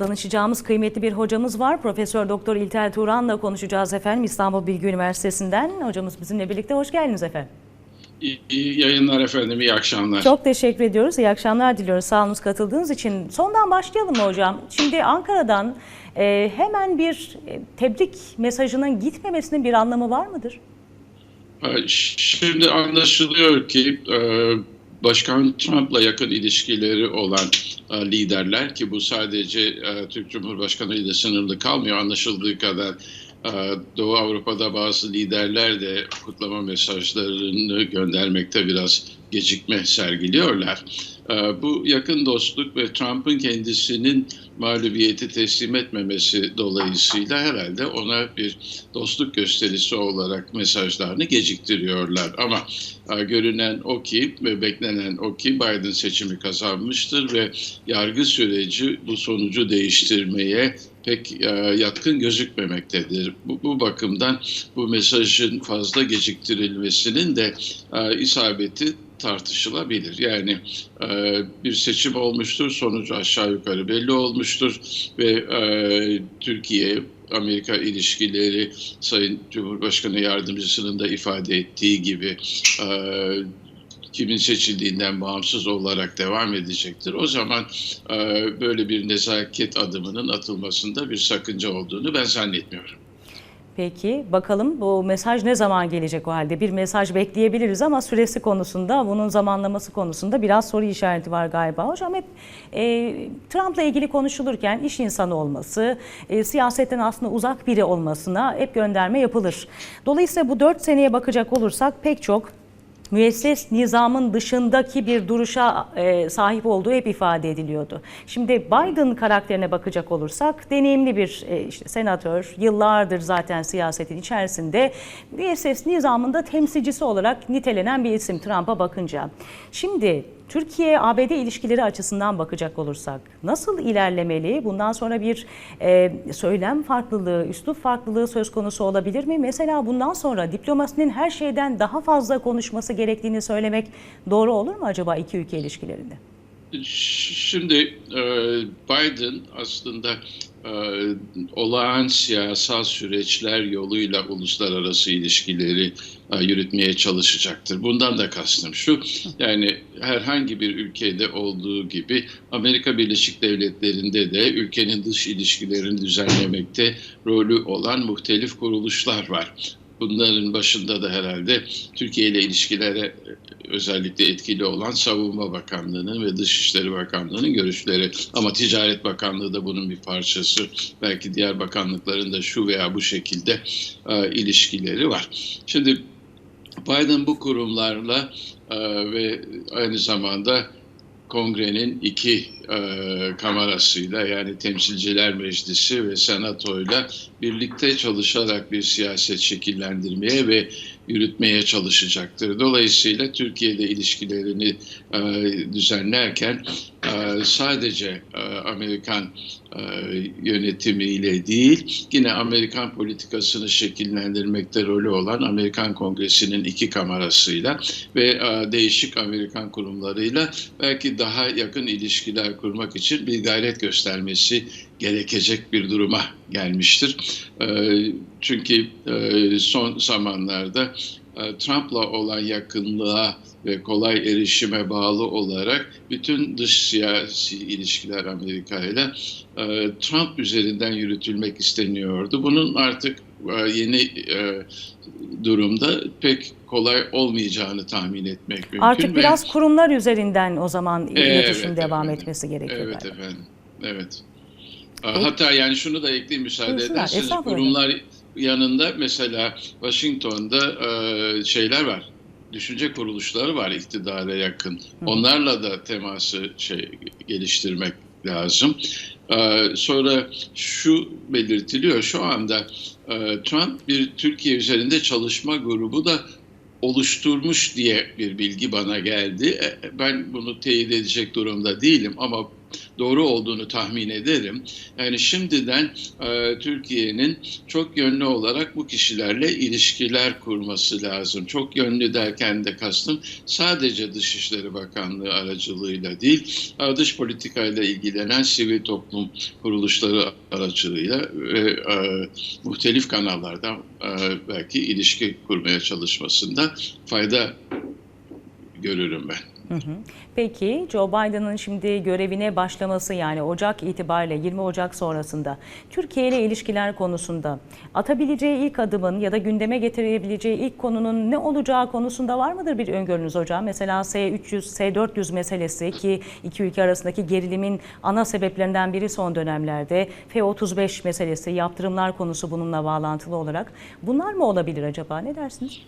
danışacağımız kıymetli bir hocamız var. Profesör Doktor İlter Turan'la konuşacağız efendim İstanbul Bilgi Üniversitesi'nden. Hocamız bizimle birlikte. Hoş geldiniz efendim. İyi, iyi yayınlar efendim, iyi akşamlar. Çok teşekkür ediyoruz. İyi akşamlar diliyoruz. Sağ olunuz katıldığınız için. Sondan başlayalım mı hocam? Şimdi Ankara'dan e, hemen bir e, tebrik mesajının gitmemesinin bir anlamı var mıdır? Şimdi anlaşılıyor ki e, Başkan Trump'la yakın ilişkileri olan e, liderler ki bu sadece e, Türk Cumhurbaşkanı ile sınırlı kalmıyor. Anlaşıldığı kadar Doğu Avrupa'da bazı liderler de kutlama mesajlarını göndermekte biraz gecikme sergiliyorlar. E, Bu yakın dostluk ve Trump'ın kendisinin mağlubiyeti teslim etmemesi dolayısıyla herhalde ona bir dostluk gösterisi olarak mesajlarını geciktiriyorlar. Ama e, görünen o ki ve beklenen o ki Biden seçimi kazanmıştır ve yargı süreci bu sonucu değiştirmeye pek e, yatkın gözükmemektedir. Bu, bu bakımdan bu mesajın fazla geciktirilmesinin de e, isabeti tartışılabilir. Yani e, bir seçim olmuştur, sonucu aşağı yukarı belli olmuştur ve e, Türkiye Amerika ilişkileri Sayın Cumhurbaşkanı Yardımcısının da ifade ettiği gibi e, kimin seçildiğinden bağımsız olarak devam edecektir. O zaman e, böyle bir nezaket adımının atılmasında bir sakınca olduğunu ben zannetmiyorum. Peki bakalım bu mesaj ne zaman gelecek o halde? Bir mesaj bekleyebiliriz ama süresi konusunda, bunun zamanlaması konusunda biraz soru işareti var galiba. Hocam hep e, Trump'la ilgili konuşulurken iş insanı olması, e, siyasetten aslında uzak biri olmasına hep gönderme yapılır. Dolayısıyla bu dört seneye bakacak olursak pek çok müesses nizamın dışındaki bir duruşa e, sahip olduğu hep ifade ediliyordu. Şimdi Biden karakterine bakacak olursak deneyimli bir e, işte senatör, yıllardır zaten siyasetin içerisinde müesses nizamında temsilcisi olarak nitelenen bir isim Trump'a bakınca. Şimdi Türkiye-ABD ilişkileri açısından bakacak olursak nasıl ilerlemeli? Bundan sonra bir e, söylem farklılığı, üslup farklılığı söz konusu olabilir mi? Mesela bundan sonra diplomasinin her şeyden daha fazla konuşması gerektiğini söylemek doğru olur mu acaba iki ülke ilişkilerinde? Şimdi e, Biden aslında e, olağan siyasal süreçler yoluyla uluslararası ilişkileri e, yürütmeye çalışacaktır. Bundan da kastım şu, yani herhangi bir ülkede olduğu gibi Amerika Birleşik Devletleri'nde de ülkenin dış ilişkilerini düzenlemekte rolü olan muhtelif kuruluşlar var. Bunların başında da herhalde Türkiye ile ilişkilere özellikle etkili olan Savunma Bakanlığı'nın ve Dışişleri Bakanlığı'nın görüşleri. Ama Ticaret Bakanlığı da bunun bir parçası. Belki diğer bakanlıkların da şu veya bu şekilde e, ilişkileri var. Şimdi Biden bu kurumlarla e, ve aynı zamanda Kongre'nin iki e, kamerasıyla yani Temsilciler Meclisi ve Senato'yla birlikte çalışarak bir siyaset şekillendirmeye ve yürütmeye çalışacaktır. Dolayısıyla Türkiye ile ilişkilerini e, düzenlerken e, sadece e, Amerikan e, yönetimiyle değil, yine Amerikan politikasını şekillendirmekte rolü olan Amerikan Kongresi'nin iki kamerasıyla ve e, değişik Amerikan kurumlarıyla belki daha yakın ilişkiler kurmak için bir gayret göstermesi gerekecek bir duruma gelmiştir. E, çünkü e, son zamanlarda e, Trump'la olan yakınlığa ve kolay erişime bağlı olarak bütün dış siyasi ilişkiler Amerika ile e, Trump üzerinden yürütülmek isteniyordu. Bunun artık yeni durumda pek kolay olmayacağını tahmin etmek mümkün. Artık ve- biraz kurumlar üzerinden o zaman Evet, iletişim devam evet. etmesi gerekiyor. Evet galiba. efendim. Evet. Hatta yani şunu da ekleyeyim müsaade Buyursunlar, ederseniz. Kurumlar yanında mesela Washington'da e, şeyler var. Düşünce kuruluşları var iktidara yakın. Onlarla da teması şey geliştirmek lazım. E, sonra şu belirtiliyor şu anda e, Trump bir Türkiye üzerinde çalışma grubu da oluşturmuş diye bir bilgi bana geldi. Ben bunu teyit edecek durumda değilim ama doğru olduğunu tahmin ederim. Yani şimdiden e, Türkiye'nin çok yönlü olarak bu kişilerle ilişkiler kurması lazım. Çok yönlü derken de kastım sadece Dışişleri Bakanlığı aracılığıyla değil, e, dış politikayla ilgilenen sivil toplum kuruluşları aracılığıyla ve e, muhtelif kanallardan e, belki ilişki kurmaya çalışmasında fayda görürüm ben. Peki Joe Biden'ın şimdi görevine başlaması yani Ocak itibariyle 20 Ocak sonrasında Türkiye ile ilişkiler konusunda atabileceği ilk adımın ya da gündeme getirebileceği ilk konunun ne olacağı konusunda var mıdır bir öngörünüz hocam? Mesela S-300, S-400 meselesi ki iki ülke arasındaki gerilimin ana sebeplerinden biri son dönemlerde F-35 meselesi, yaptırımlar konusu bununla bağlantılı olarak. Bunlar mı olabilir acaba? Ne dersiniz?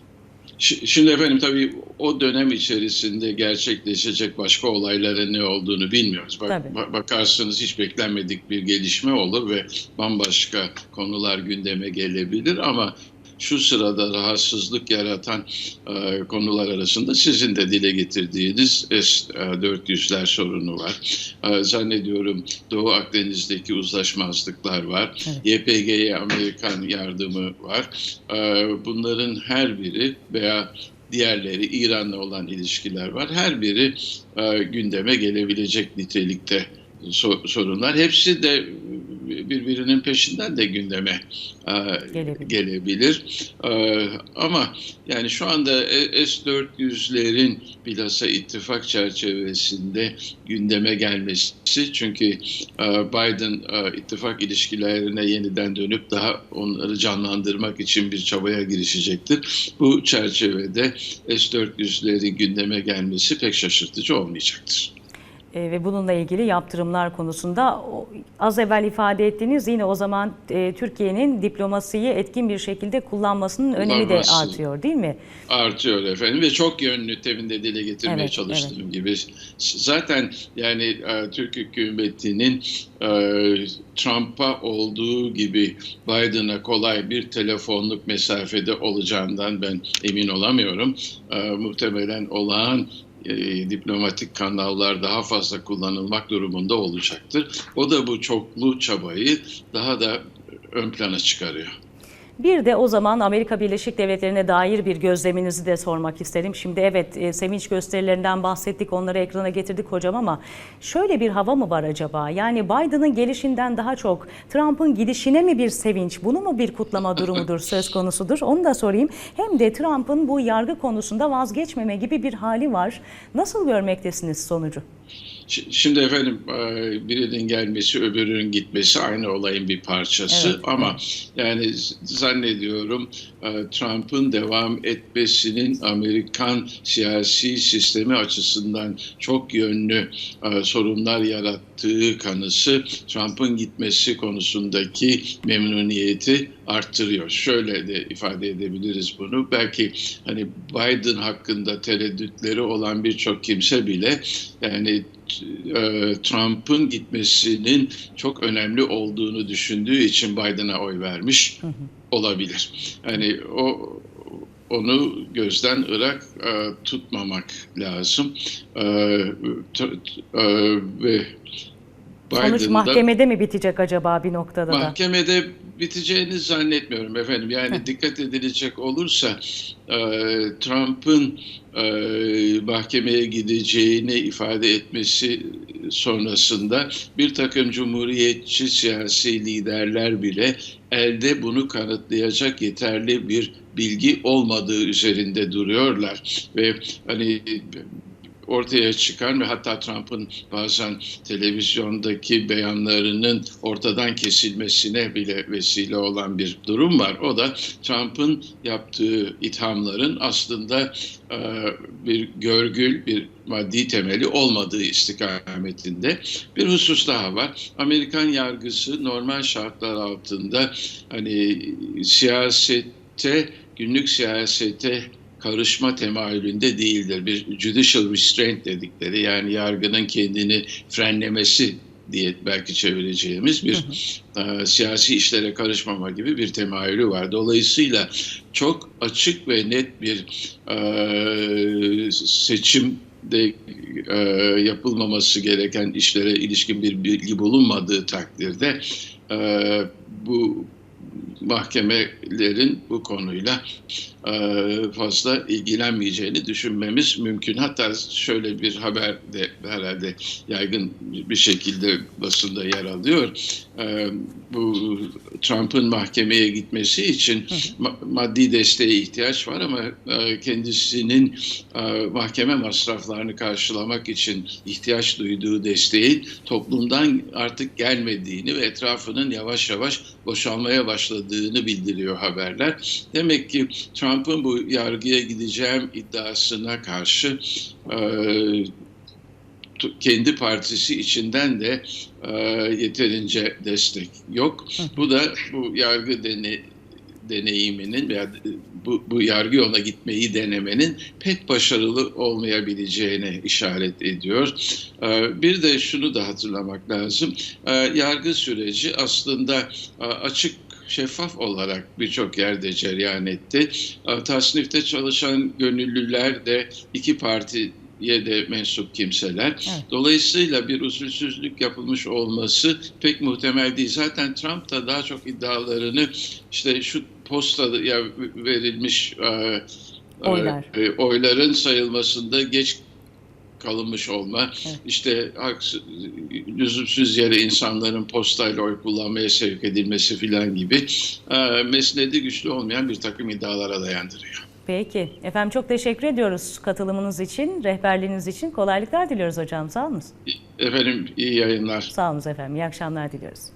Şimdi efendim tabii o dönem içerisinde gerçekleşecek başka olayların ne olduğunu bilmiyoruz. Bak, bakarsınız hiç beklenmedik bir gelişme olur ve bambaşka konular gündeme gelebilir ama şu sırada rahatsızlık yaratan e, konular arasında sizin de dile getirdiğiniz S-400'ler sorunu var. E, zannediyorum Doğu Akdeniz'deki uzlaşmazlıklar var. Evet. YPG'ye Amerikan yardımı var. E, bunların her biri veya diğerleri İran'la olan ilişkiler var. Her biri e, gündeme gelebilecek nitelikte so sorunlar. Hepsi de birbirinin peşinden de gündeme e, gelebilir. gelebilir. E, ama yani şu anda S-400'lerin bilhassa ittifak çerçevesinde gündeme gelmesi çünkü e, Biden e, ittifak ilişkilerine yeniden dönüp daha onları canlandırmak için bir çabaya girişecektir. Bu çerçevede S-400'leri gündeme gelmesi pek şaşırtıcı olmayacaktır e, ve bununla ilgili yaptırımlar konusunda az evvel ifade ettiğiniz yine o zaman e, Türkiye'nin diplomasiyi etkin bir şekilde kullanmasının önemi de artıyor değil mi? Artıyor efendim ve çok yönlü teminde dile getirmeye evet, çalıştığım evet. gibi. Zaten yani e, Türk hükümetinin e, Trump'a olduğu gibi Biden'a kolay bir telefonluk mesafede olacağından ben emin olamıyorum. E, muhtemelen olağan e, diplomatik kanallar daha fazla kullanılmak durumunda olacaktır. O da bu çoklu çabayı daha da ön plana çıkarıyor. Bir de o zaman Amerika Birleşik Devletleri'ne dair bir gözleminizi de sormak isterim. Şimdi evet e, sevinç gösterilerinden bahsettik, onları ekrana getirdik hocam ama şöyle bir hava mı var acaba? Yani Biden'ın gelişinden daha çok Trump'ın gidişine mi bir sevinç, bunu mu bir kutlama durumudur, söz konusudur? Onu da sorayım. Hem de Trump'ın bu yargı konusunda vazgeçmeme gibi bir hali var. Nasıl görmektesiniz sonucu? Şimdi efendim e, birinin gelmesi öbürünün gitmesi aynı olayın bir parçası evet. ama yani zannediyorum e, Trump'ın devam etmesinin Amerikan siyasi sistemi açısından çok yönlü e, sorunlar yarattığı kanısı Trump'ın gitmesi konusundaki memnuniyeti arttırıyor. Şöyle de ifade edebiliriz bunu. Belki hani Biden hakkında tereddütleri olan birçok kimse bile yani e, Trump'ın gitmesinin çok önemli olduğunu düşündüğü için Biden'a oy vermiş olabilir. Yani o onu gözden ırak e, tutmamak lazım. E, t, e, ve Sonuç mahkemede mi bitecek acaba bir noktada da? Mahkemede biteceğini zannetmiyorum efendim. Yani dikkat edilecek olursa e, Trump'ın e, mahkemeye gideceğini ifade etmesi sonrasında bir takım cumhuriyetçi siyasi liderler bile elde bunu kanıtlayacak yeterli bir bilgi olmadığı üzerinde duruyorlar ve hani ortaya çıkan ve hatta Trump'ın bazen televizyondaki beyanlarının ortadan kesilmesine bile vesile olan bir durum var. O da Trump'ın yaptığı ithamların aslında e, bir görgül, bir maddi temeli olmadığı istikametinde bir husus daha var. Amerikan yargısı normal şartlar altında hani siyasette, günlük siyasete karışma temayülünde değildir. Bir judicial restraint dedikleri yani yargının kendini frenlemesi diye belki çevireceğimiz bir E, siyasi işlere karışmama gibi bir temayülü var. Dolayısıyla çok açık ve net bir e, seçim de e, yapılmaması gereken işlere ilişkin bir bilgi bulunmadığı takdirde e, bu mahkemelerin bu konuyla e, fazla ilgilenmeyeceğini düşünmemiz mümkün. Hatta şöyle bir haber de herhalde yaygın bir şekilde basında yer alıyor. E, bu Trump'ın mahkemeye gitmesi için ma- maddi desteğe ihtiyaç var ama e, kendisinin mahkeme masraflarını karşılamak için ihtiyaç duyduğu desteğin toplumdan artık gelmediğini ve etrafının yavaş yavaş boşalmaya başladığını bildiriyor haberler. Demek ki Trump'ın bu yargıya gideceğim iddiasına karşı e, kendi partisi içinden de e, yeterince destek yok. Bu da bu yargı dene, deneyiminin veya bu, bu yargı yoluna gitmeyi denemenin pek başarılı olmayabileceğine işaret ediyor. Ee, Bir de şunu da hatırlamak lazım. Ee, Yargı süreci aslında e, açık şeffaf olarak birçok yerde cereyan etti. Ee, Tasnifte çalışan gönüllüler de iki partiye de mensup kimseler. Evet. Dolayısıyla bir usulsüzlük yapılmış olması pek muhtemel değil. Zaten Trump da daha çok iddialarını işte şu postada verilmiş e, e, Oylar. e, oyların sayılmasında geç kalınmış olma, Evet. işte haksız, lüzumsuz yere insanların postayla oy kullanmaya sevk edilmesi filan gibi e, mesnedi güçlü olmayan bir takım iddialara dayandırıyor. Peki. Efendim çok teşekkür ediyoruz katılımınız için, rehberliğiniz için. Kolaylıklar diliyoruz hocam. Sağ olunuz. Efendim iyi yayınlar. Sağ olunuz efendim. İyi akşamlar diliyoruz.